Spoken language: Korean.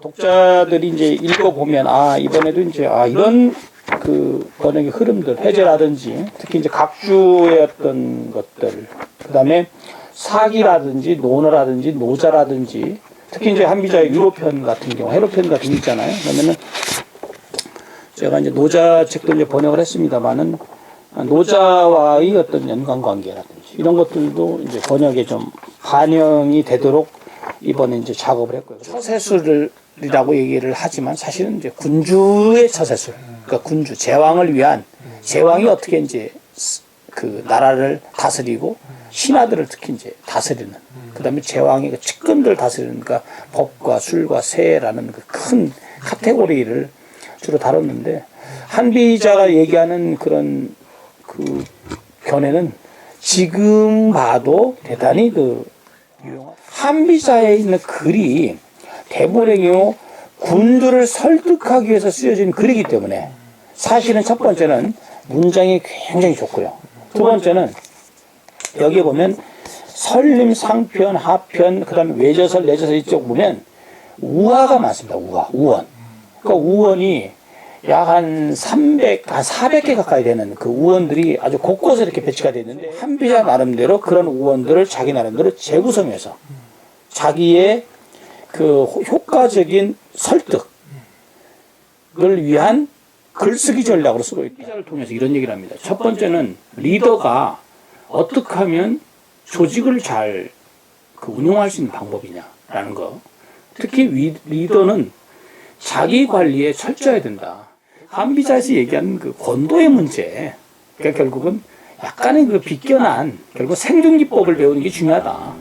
독자들이 이제 읽어보면 아 이번에도 이제 아 이런 그 번역의 흐름들 해제라든지 특히 이제 각주의 어떤 것들 그다음에 사기라든지 논어라든지 노자라든지 특히 이제 한비자의 유로편 같은 경우 헤로편 같은 게 있잖아요 그러면은 제가 이제 노자 책도 이제 번역을 했습니다만은 노자와의 어떤 연관 관계라든지 이런 것들도 이제 번역에 좀 반영이 되도록 이번에 이제 작업을 했고요. 처세술 이라고 얘기를 하지만 사실은 이제 군주의 처세술, 그러니까 군주 제왕을 위한 제왕이 어떻게 이제 스- 그 나라를 다스리고 신하들을 특히 이제 다스리는 그다음에 제왕의 그 측근들 다스리는 그러니까 법과 술과 세라는 그 큰 카테고리를 주로 다뤘는데 한비자가 얘기하는 그런 그 견해는 지금 봐도 대단히 그 유용한 한비자에 있는 글이 대부분의 경우 군주를 설득하기 위해서 쓰여진 글이기 때문에 사실은 첫 번째는 문장이 굉장히 좋고요. 두 번째는 여기에 보면 설림, 상편, 하편, 그 다음에 외저설, 내저설 이쪽 보면 우화가 많습니다. 우화, 우원. 그러니까 우원이 약 한 300, 한 400개 가까이 되는 그 우원들이 아주 곳곳에 이렇게 배치가 되어 있는데 한비자 나름대로 그런 우원들을 자기 나름대로 재구성해서 자기의 그 효- 효과적인 설득을 위한 글쓰기 전략으로 쓰고 있다. 기자를 통해서 이런 얘기를 합니다. 첫 번째는 리더가 어떻게 하면 조직을 잘 그 운영할 수 있는 방법이냐라는 거. 특히 위- 리더는 자기 관리에 철저해야 된다. 한비자에서 얘기하는 그 권도의 문제. 그러니까 결국은 약간의 그 비껴난 결국 생존기법을 배우는 게 중요하다.